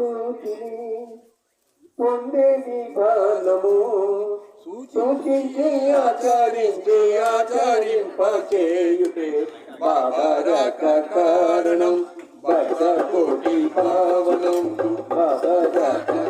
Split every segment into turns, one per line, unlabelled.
అనుభూతిని పొందే విధానము సూచించి ఆచరించి ఆచరింపచేయుటే బాబరక కారణం. భక్త కోటి పావనం. బాబరక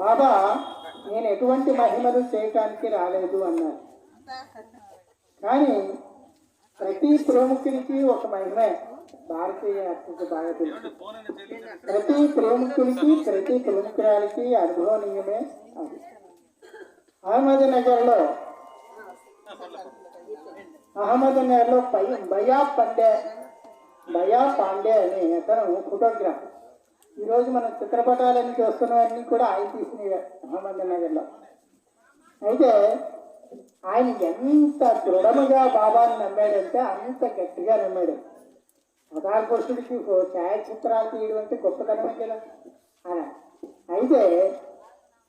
బాబా
నేను ఎటువంటి మహిమలు చేయటానికి రాలేదు అన్నారు కానీ ప్రతి ప్రముఖునికి ఒక మహిమే. భారతీయ అర్థకు బాగా తెలుసు. ప్రతి ప్రముఖునికి ప్రతి ప్రముఖురాలకి అనుభవనీయమే అది. అహ్మద్నగర్లో అహ్మద్నగర్లో పై బయా పండే బయా పాండే అనే అతను ఫోటోగ్రాఫర్. ఈరోజు మనం చిత్రపటాలన్నీ చూస్తున్నవన్నీ కూడా ఆయన తీసినాయి అహ్మద్ నగర్లో అయితే ఆయన ఎంత దృఢముగా బాబాను నమ్మాడంటే అంత గట్టిగా నమ్మాడు. అవతార ఛాయాచిత్రాలు తీయడం అంటే గొప్పతనమే కదా. అయితే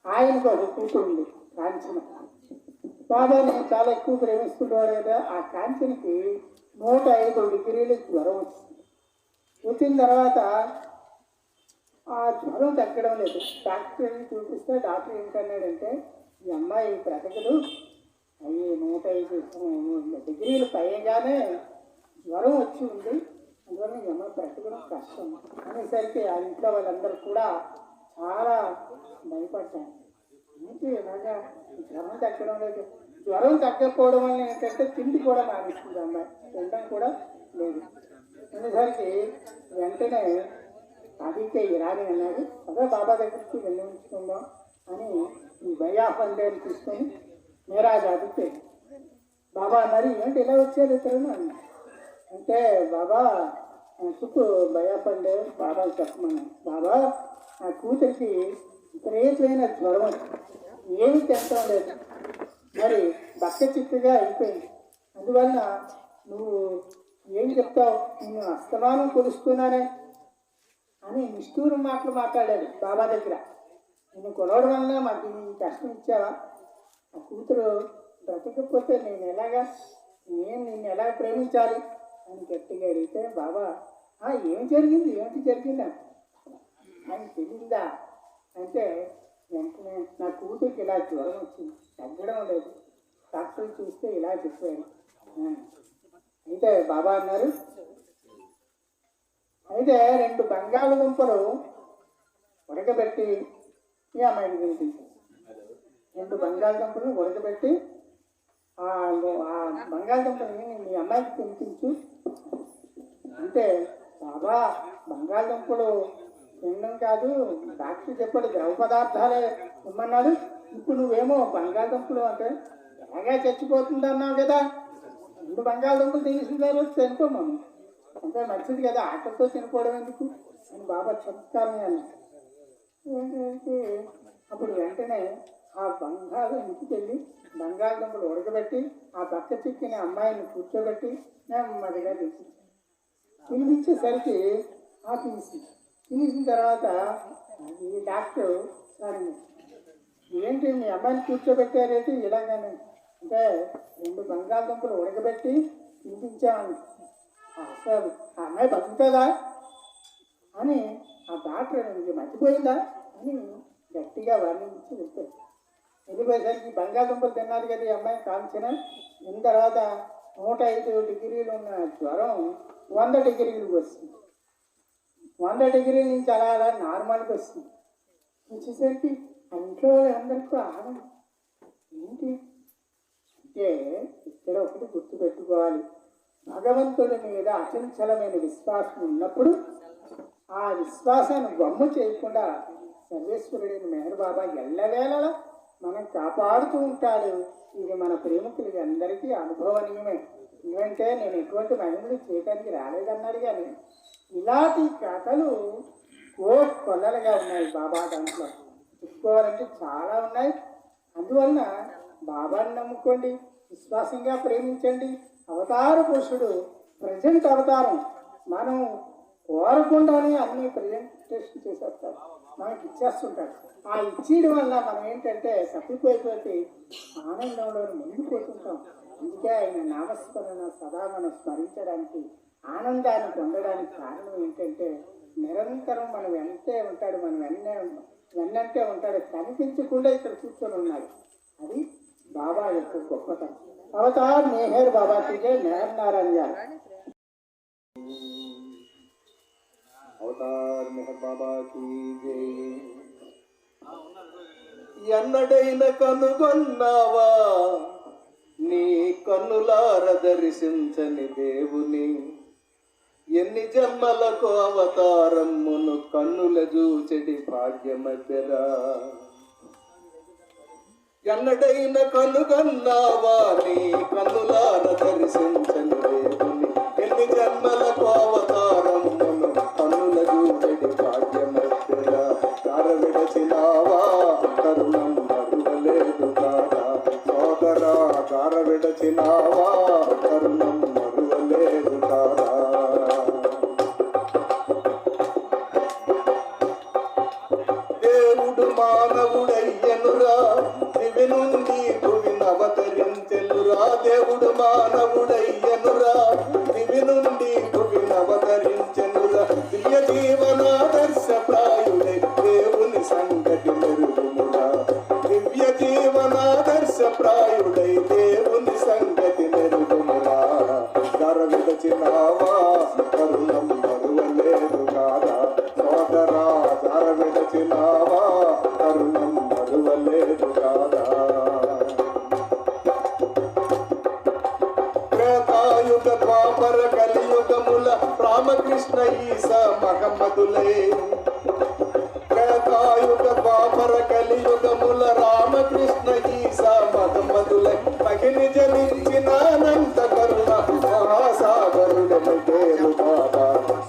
ఆయనకు ఒక కూతురు ఉంది కాంచన. బాబాని చాలా ఎక్కువ ప్రేమిస్తుండేవాడు కదా ఆ కాంచనకి నూట ఐదు డిగ్రీలు జ్వరం వచ్చింది. వచ్చిన తర్వాత ఆ జ్వరం తగ్గడం లేదు. డాక్టర్ని చూపిస్తే డాక్టర్ ఏంటన్నాడంటే ఈ అమ్మాయి బ్రతకలు అవి నూట ఐదు డిగ్రీలు పైగానే జ్వరం వచ్చి ఉంది. అందువల్ల ఈ అమ్మాయి బ్రతకడం కష్టం. అనేసరికి ఆ ఇంట్లో వాళ్ళందరూ కూడా చాలా భయపడ్డాను ఏంటి ఇలాగా? జ్వరం తగ్గడం లేదు. జ్వరం తగ్గకపోవడం వల్ల ఏంటంటే తిండి కూడా మానేస్తుంది అమ్మాయి. తినడం కూడా లేదు. అనేసరికి వెంటనే అదికే ఇరాని అన్నాడు అదే బాబా దగ్గరికి వెళ్ళి ఉంచుకుందాం అని ఈ భయా పందేలు తీసుకొని మీరాజ్ అదికే బాబా అన్నారు ఏంటి ఇలా వచ్చేది తెలుగు అంటే బాబా చుట్టూ భయపడే బాబా చెప్పమన్నా బాబా నా కూతురికి విపరీతమైన జ్వరం ఏమి ఏమీ తింటం లేదు. మరి బక్క చిక్కుగా అయిపోయింది. అందువలన నువ్వు ఏం చెప్తావు? నేను అస్తమానం కొలుస్తున్నానే. అని నిష్ఠూరు మాటలు మాట్లాడాడు బాబా దగ్గర. నేను కొలవడం వల్ల మాకు ఈ కష్టం ఇచ్చావా? ఆ కూతురు బ్రతకపోతే నేను ఎలాగా? నేను నిన్ను ఎలా ప్రేమించాలి? అని గట్టిగా అడిగితే బాబా "ఆ, ఏం జరిగింది? ఏంటి జరిగిందా? అని తెలియదా? అంటే వెంటనే నా కూతురికి ఇలా జ్వరం వచ్చింది. తగ్గడం లేదు. డాక్టర్ చూస్తే ఇలా చెప్పారు. అయితే బాబా అన్నారు అయితే రెండు బంగాళదుంపలు ఉడకబెట్టి ఈ అమ్మాయికి తినిపించారు రెండు బంగాళదుంపలు ఉడకబెట్టి ఆ బంగాళదుంపలని బంగాళదుంపని మీ అమ్మాయికి తినిపించు అంటే బాబా బంగాళదుంపలు తినడం కాదు డాక్టర్ చెప్పాడు ద్రవ పదార్థాలే ఇమ్మన్నాడు. ఇప్పుడు నువ్వేమో బంగాళదుంపలు అంటే ఎలాగా చచ్చిపోతుంది అన్నావు కదా. రెండు బంగాళదుంపలు తినేసిన తర్వాత తినుకోమను అంటే మంచిది కదా ఆకలితో తినుకోవడం ఎందుకు? అని బాబా చెప్తాను అన్నాడు. ఏంటంటే అప్పుడు వెంటనే ఆ బంగారం ఇంటికి వెళ్ళి బంగాళదుంపలు ఉడకబెట్టి ఆ పక్క చిక్కిన అమ్మాయిని కూర్చోబెట్టి నెమ్మదిగా తీసి పిలిపించేసరికి ఆ తీసి తీసిన తర్వాత ఈ డాక్టర్ సారీ ఏంటి మీ అమ్మాయిని కూర్చోబెట్టారేంటి? ఇలాగానే. అంటే రెండు బంగాళదుంపలు ఉడకబెట్టి తినిపించామని అసలు ఆ అమ్మాయి బతుకుతుందా? అని ఆ డాక్టర్ నీకు మర్చిపోయిందా? అని గట్టిగా వర్ణించి వెళ్ళిపోయాడు వెళ్ళిపోయేసరికి బంగాళదుంపలు తిన్నారు కదా ఈ అమ్మాయి కాల్చిన దీని తర్వాత నూట ఐదు డిగ్రీలు ఉన్న జ్వరం వంద డిగ్రీలకు వస్తుంది. వంద డిగ్రీల నుంచి అలా అలా నార్మల్కి వస్తుంది. వచ్చేసరికి ఇంట్లో అందరికీ ఆనందం ఏంటి? అంటే ఇక్కడ ఒకటి గుర్తుపెట్టుకోవాలి. భగవంతుడి మీద అచంచలమైన విశ్వాసం ఉన్నప్పుడు ఆ విశ్వాసాన్ని గమ్ము చేయకుండా సర్వేశ్వరుడైన మెహర్ బాబా ఎల్లవేళలా మనం కాపాడుతూ ఉంటాడు. ఇది మన ప్రేమికులకి అందరికీ అనుభవనీయమే. ఎందుకంటే నేను ఎటువంటి మహిమలు చేయడానికి రాలేదన్నాడు కానీ ఇలాంటి కథలు ఓ కొల్లలుగా ఉన్నాయి బాబా దాంట్లో. చెప్పుకోవాలంటే చాలా ఉన్నాయి. అందువలన బాబాని నమ్ముకోండి విశ్వాసంగా ప్రేమించండి. అవతార పురుషుడు ప్రజెంట్ అవతారం. మనం కోరకుండానే అన్ని ప్రజెంటేషన్ చేసేస్తాడు. మనకి ఇచ్చేస్తుంటాడు. ఆ ఇచ్చేయడం వల్ల మనం ఏంటంటే తప్పిపోయిపోతే ఆనందంలో మునిగిపోతుంటాం. అందుకే ఆయన నామస్మరణ సదా మనం స్మరించడానికి ఆనందాన్ని పొందడానికి కారణం ఏంటంటే నిరంతరం మనం వెంటే ఉంటాడు మనం వెన్నే వెన్నంటే ఉంటాడు కనిపించకుండా ఇక్కడ కూర్చొని ఉన్నాడు. అది బాబా యొక్క గొప్పతనం అవతార్ మేహర్ బాబా కి మెహర్ నారాయణ
అవతార్ మెహర్ బాబా ఎన్నడైన కనుగొన్నావా? నీ కన్నులార దర్శించని దేవుని. ఎన్ని జన్మలకు అవతారమ్మును కన్నుల చూచెడి భాగ్యమధ్యరా ఎన్నడైన కనుగొన్నావా నీ కన్నులార దర్శించను దేవుని. ఎన్ని జన్మల రామకృష్ణ ఈస మహమ్మదులే. కళకాయుగ పాపర కలియుగముల రామకృష్ణ ఈస మహమ్మదులే. మగిని జనించిన అనంత కరుణ మహాసాగరుడని పేరు బాబా.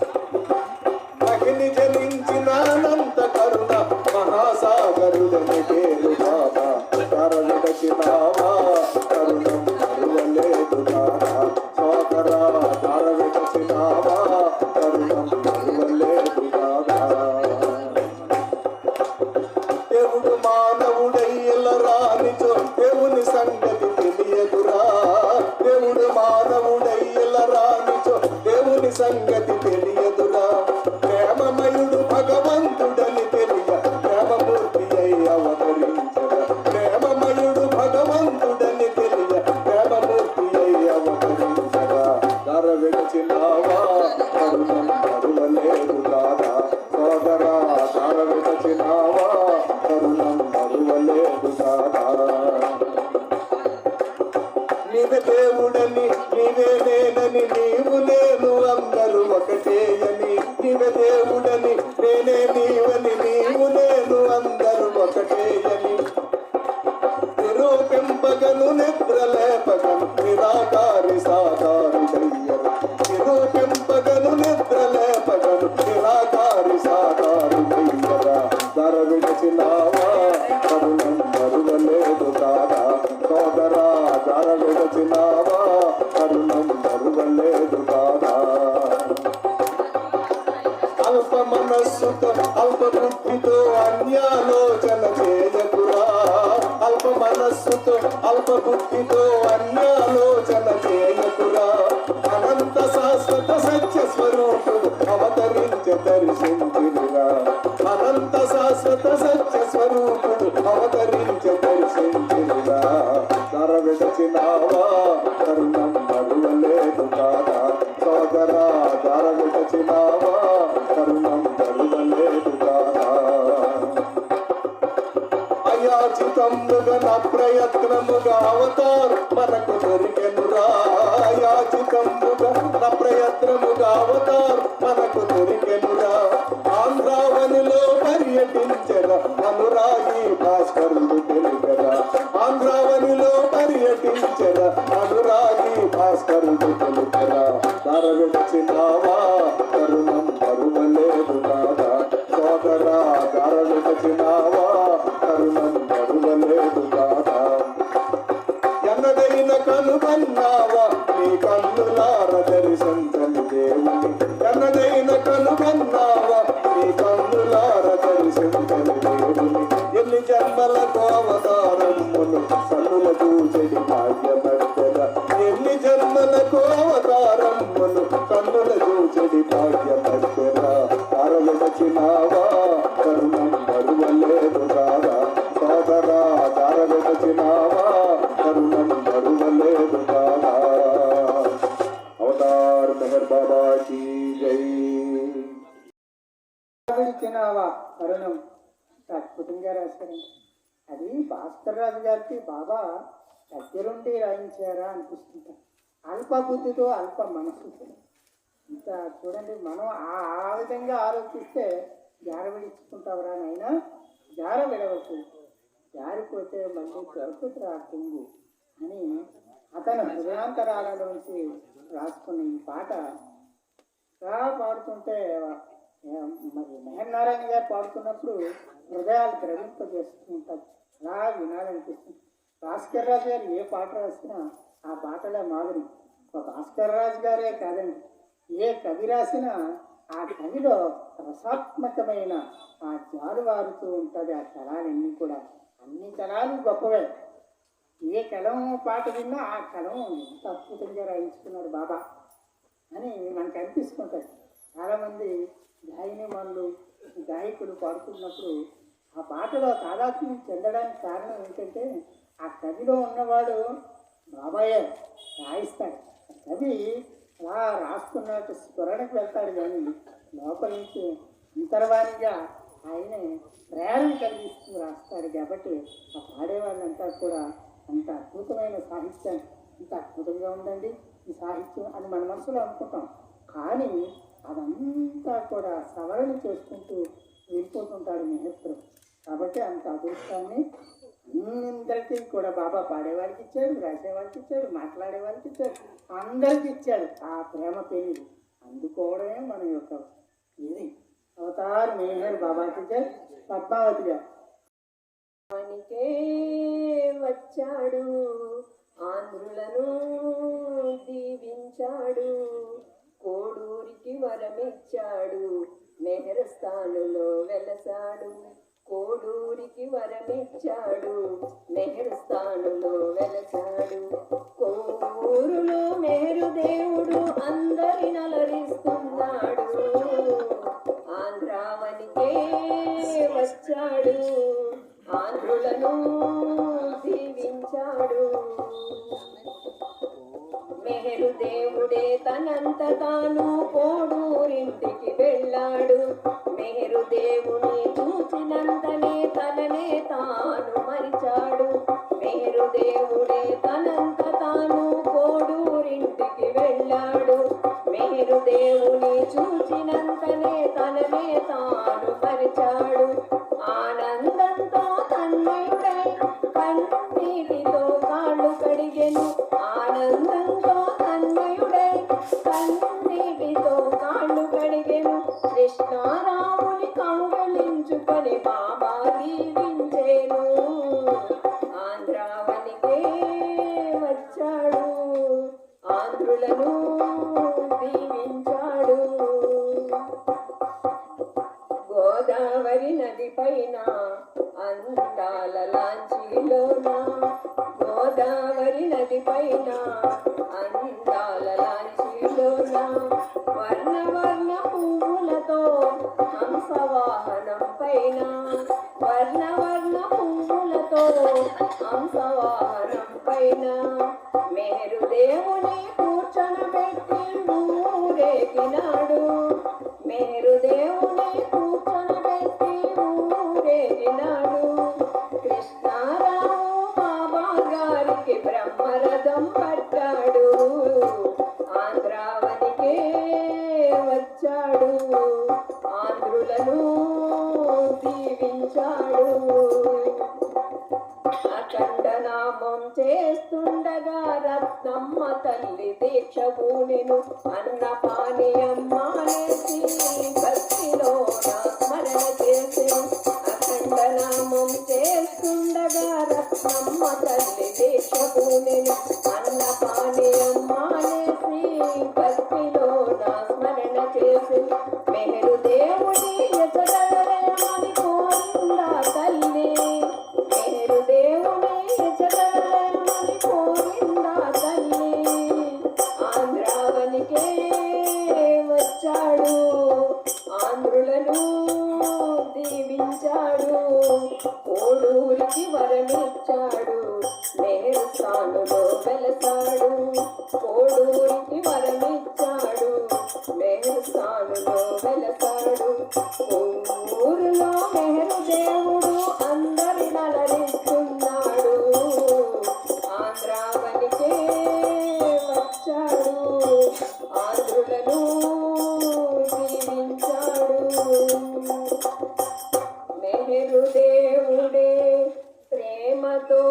ధర కరుణం మరువలేదు కాదా? అల్ప మనస్సుతో అల్ప బుద్ధితో అన్యాలోచన చేయకురా. అల్ప మనస్సుతో అల్ప బుద్ధితో అన్యాలోచన చేయకురా. అనంత శాశ్వత సత్య స్వరూపుడు అవతరించ దర్శించిరురా అనంత శాశ్వత సత్య స్వరూపుడు అవతరించ ధర విడచినావా? కరుణం మరువలేదు కాదా? సోదరా ధర విడచినావా? కరుణం నడువలేదు కాదా? అయాచితముగా నా ప్రయత్నముగా అవతార్ మనకు దొరికెనురా. అయాచితముగా నా ప్రయత్నముగా అవతార్ మనకు దొరికెనురా. ఆంధ్రావనిలో పర్యటించరా అనురాగి భాస్కరుడు ధర కరుణం పరువలేదు కాదా సోదరా ధర కరుణం పరువలేదు కాదా ఎన్నడైన కనుగన్నావా? నీ కన్నులార దర్శించని దేవుని. ఎన్నడైన కనుగన్నావా? నీ కన్నులార దర్శించని అవతార్ బాబా కీ జై
తినావా కరుణం అద్భుతంగా రాశారండి. అది భాస్కర్ రాజు గారికి బాబా దగ్గరుండి రాయించారా అనిపిస్తుంటా అల్ప బుద్ధితో అల్ప మనసుతో ఇంత చూడండి మనం ఆ ఆ విధంగా ఆలోచిస్తే జార విడించుకుంటావురా నాయన? జార విడవకు. జారిపోతే మళ్ళీ దొరుకుతురా కుంగు అని అతను హృదయాంతరాలలోంచి రాసుకున్న ఈ పాట ఇలా పాడుతుంటే మరి మెహర్ నారాయణ గారు పాడుతున్నప్పుడు హృదయాలు ద్రవింపజేస్తూ ఉంటాయి అలా వినాలనిపిస్తుంది. భాస్కర్ రాజు గారు ఏ పాట రాసినా ఆ పాటలే మాదిరి. ఒక భాస్కర్ రాజు గారే కాదండి. ఏ కవి రాసినా ఆ కవిలో రసాత్మకమైన ఆ జాలువారుతూ ఉంటుంది ఆ కళాలన్నీ కూడా. అన్ని కళాలు గొప్పవే. ఏ కలం పాట విన్నా ఆ కలం ఎంత అద్భుతంగా రాయించుకున్నాడు బాబా అని మనకు అనిపిస్తుంటుంది. చాలామంది గాయని వాళ్ళు గాయకులు పాడుతున్నప్పుడు ఆ పాటలో తాదాత్మ్యం చెందడానికి కారణం ఏంటంటే ఆ కవిలో ఉన్నవాడు బాబాయే రాయిస్తాడు. కవి అలా రాసుకున్నట్టు స్ఫురణకు వెళ్తాడు కానీ లోపల నుంచి అంతర్వాణిగా ఆయన ప్రేరణ కలిగిస్తూ రాస్తాడు కాబట్టి ఆ పాడేవాళ్ళంతా కూడా అంత అద్భుతమైన సాహిత్యం ఇంత అద్భుతంగా ఉందండి. ఈ సాహిత్యం అని మన మనసులో అనుకుంటాం. కానీ అదంతా కూడా సవరణ చేసుకుంటూ వెళ్ళిపోతుంటాడు మెహత్రు కాబట్టి అంత అదృష్టాన్ని అందరికీ కూడా బాబా పాడేవాడికి ఇచ్చాడు రాసేవాడికి ఇచ్చాడు మాట్లాడేవాడికి ఇచ్చాడు అందరికి ఇచ్చాడు. ఆ ప్రేమ పేరు అందుకోవడమే మన యొక్క ఇది. అవతారు మేహర్ బాబాకి ఇచ్చారు పద్మావతి గారు.
వచ్చాడు. ఆంధ్రులను దీవించాడు. కోడూరికి వరమిచ్చాడు. మెహరస్థానులో వెలసాడు. కోడూరికి వరమిచ్చాడు. మెహరస్థానులో వెలసాడు. కోడూరులో మేరు దేవుడు అందరి నలరిస్తున్నాడు. ఆంధ్రావనికే వచ్చాడు. ఆంధ్రులను దీవించాడు మెహరు దేవుడే తనంత తాను కోడూరింటికి వెళ్ళాడు. మెహరు దేవుని చూచినంతనే తననే తాను మరిచాడు. మెహరు దేవుడే తనంత తాను కోడూరింటికి వెళ్ళాడు. మెహరు దేవుని చూచినంతనే తననే తాను మరిచాడు. పైన వర్ణ వర్ణ పువ్వులతో హంసవాహనం పైన. ప్రేమతో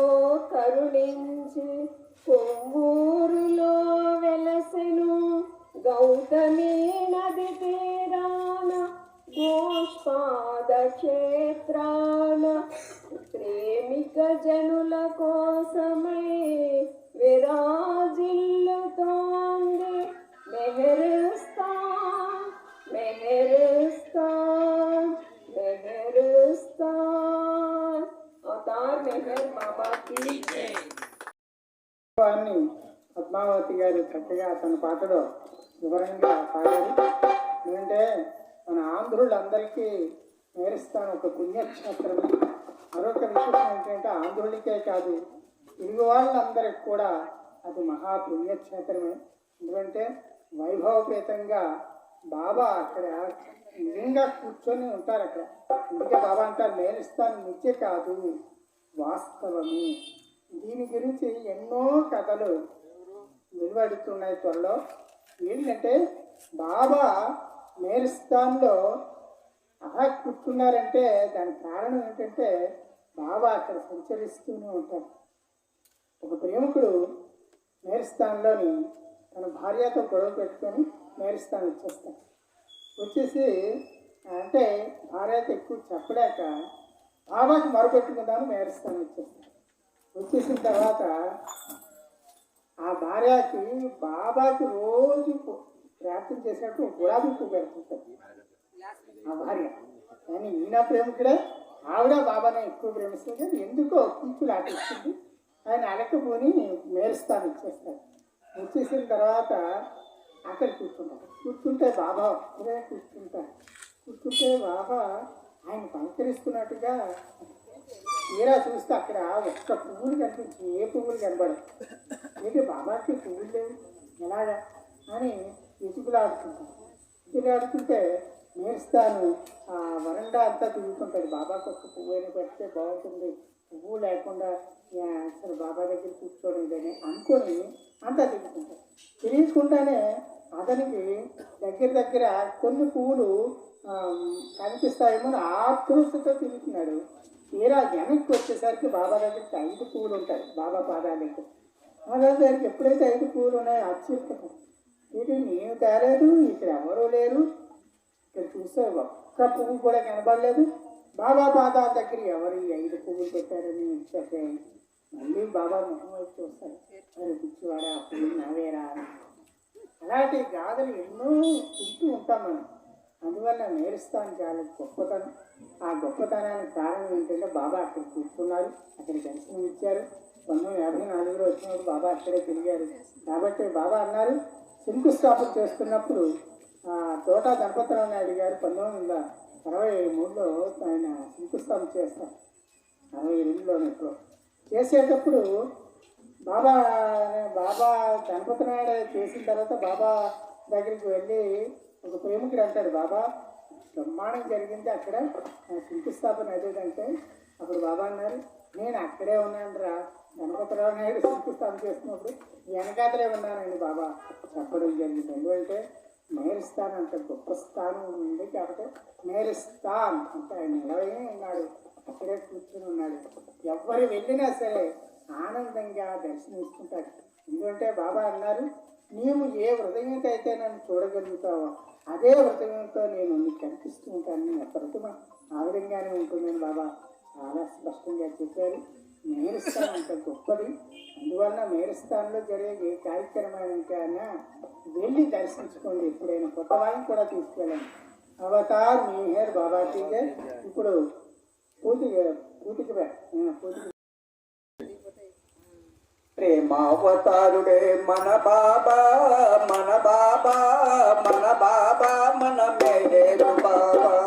కరుణించి కొవ్వూరులో వెలసెను. గౌతమి నది తీరాన గోష్పాద క్షేత్రాన ప్రేమిక జనుల
చక్కగా తన పాటలో వివరంగా పాడారు. ఎందుకంటే మన ఆంధ్రులందరికీ నేరుస్తాను ఒక పుణ్యక్షేత్రం. మరొక విశేషం ఏంటంటే ఆంధ్రులకే కాదు తెలుగు వాళ్ళందరికి కూడా అది మహా పుణ్యక్షేత్రమే. ఎందుకంటే వైభవపేతంగా బాబా అక్కడ నిజంగా కూర్చొని ఉంటారు అక్కడ. అందుకే బాబా అంటారు నేరుస్తాను నిత్య కాదు వాస్తవమే. దీని గురించి ఎన్నో కథలు వెలువడుతున్నాయి త్వరలో ఏంటంటే బాబా మేరిస్తాన్లో అలా కూర్చున్నారంటే దానికి కారణం ఏంటంటే బాబా అక్కడ సంచరిస్తూనే ఉంటారు ఒక ప్రేమికుడు మేరిస్తాన్లోని తన భార్యతో గొడవ పెట్టుకొని మేరిస్తాన్ వచ్చేస్తాడు. వచ్చేసి అంటే భార్యతో ఎక్కువ చెప్పలేక బాబాకి మొరపెట్టుకుందామని మేరిస్తాన్ వచ్చేస్తాడు. వచ్చేసిన తర్వాత ఆ భార్యకి బాబాకి రోజు ప్రార్థన చేసినట్టు గులాబీ పువ్వు పెడుతుంటుంది. ఆ భార్య. కానీ ఈయన ప్రేమికుడే ఆవిడ బాబానే ఎక్కువ ప్రేమిస్తుంది ఎందుకో కీచులు ఆటిస్తుంది ఆయన అలకపోని మేరుస్తాను ఇచ్చేస్తాను వచ్చేసిన తర్వాత అక్కడ కూర్చుంటాడు. కూర్చుంటే బాబా ఒక్కడే కూర్చుంటారు కూర్చుంటే బాబా ఆయన పలకరిస్తున్నట్టుగా తీరా చూస్తే అక్కడ ఒక్క పువ్వులు కనిపించి ఏ పువ్వులు కనబడవు. ఏంటి బాబాకి పువ్వులు లేవు? ఎలాగా? అని ఎతుకులాడుతుంటాను ఎతుకులాడుతుంటే నేర్స్తాను ఆ వరండా అంతా తిరుగుతుంటాడు బాబాకి ఒక పువ్వు అయినా పెడితే బాగుంటుంది. పువ్వు లేకుండా అసలు బాబా దగ్గర కూర్చోవడం ఇదని అనుకొని అంతా తిరుగుతుంటాడు తెలియకుండానే అతనికి దగ్గర దగ్గర కొన్ని పువ్వులు కనిపిస్తాయేమో అని ఆతృతతో తిరుగుతున్నాడు. తీరా వెనక్కి వచ్చేసరికి బాబా దగ్గరికి ఐదు పువ్వులు ఉంటాయి. బాబా పాదాల దగ్గర. బాబా దగ్గరికి ఎప్పుడైతే ఐదు పువ్వులు ఉన్నాయో ఆశ్చర్యపోతాడు ఇది నేను తేలేదు ఇక్కడ ఎవరూ లేరు. ఇక్కడ చూస్తే ఒక్క పువ్వు కూడా కనబడలేదు. బాబా పాదాల దగ్గర ఎవరు ఈ ఐదు పువ్వులు పెట్టారని చెప్పే మళ్ళీ బాబా మొహం వైపు చూస్తారు. అరే పిచ్చివాడా ఆ పువ్వులు నావేరా అని. అలాంటి గాథలు ఎన్నో వింటూ ఉంటాం మనం. అందువల్ల నేరుస్తాను చాలా గొప్పతనం. ఆ గొప్పతనానికి కారణం ఏంటంటే బాబా అక్కడ కూర్చున్నారు అక్కడ దర్శనం ఇచ్చారు పంతొమ్మిది యాభై నాలుగులో వచ్చినప్పుడు బాబా అక్కడే తిరిగారు. కాబట్టి బాబా అన్నారు శంకుస్థాపన చేస్తున్నప్పుడు ఆ, తోట గణపతిరావు నాయుడు గారు పంతొమ్మిది వందల అరవై మూడులో ఆయన శంకుస్థాపన చేస్తారు. అరవై రెండులో ఇప్పుడు. చేసేటప్పుడు బాబా బాబా గణపతి నాయుడు చేసిన తర్వాత బాబా దగ్గరికి వెళ్ళి ఒక ప్రేమికుడు అంటాడు బాబా బ్రహ్మాండం జరిగింది అక్కడ. శంకుస్థాపన అదేదంటే అప్పుడు బాబా అన్నారు నేను అక్కడే ఉన్నాను రా గణపతిరావు నాయుడు శంకుస్థాపన చేస్తున్నప్పుడు వెనకాతలే ఉన్నానండి బాబా. చెప్పడం జరిగింది. ఎందుకంటే మేరిస్తాన్ అంత గొప్ప స్థానం ఉంది. కాబట్టి మేరిస్తాన్ అంటే ఆయన నిలవే ఉన్నాడు. అక్కడే కూర్చుని ఉన్నాడు. ఎవరు వెళ్ళినా సరే ఆనందంగా దర్శనమిస్తుంటాడు. ఎందుకంటే బాబా అన్నారు నీవు ఏ హృదయంతో అయితే నన్ను చూడగలుగుతావో అదే హృదయంతో నేను నీకు కనిపిస్తూ ఉంటాను. నేను ప్రతిమ ఆ విధంగానే ఉంటుందని బాబా. చాలా స్పష్టంగా చెప్పారు. మేరుస్థానం అంత గొప్పది. అందువల్ల మేరుస్థానంలో జరిగే ఏ కార్యక్రమానికైనా వెళ్ళి దర్శించుకోండి. ఎప్పుడైనా కొత్త వాళ్ళని కూడా తీసుకెళ్ళండి. అవతార్ మీహేర్ బాబాజీ ఇప్పుడు పూతికి పూతికి బే- పూతికి
ప్రేమావతారుడే మన బాబా మన బాబా మన బాబా మన మేలేరు బాబా.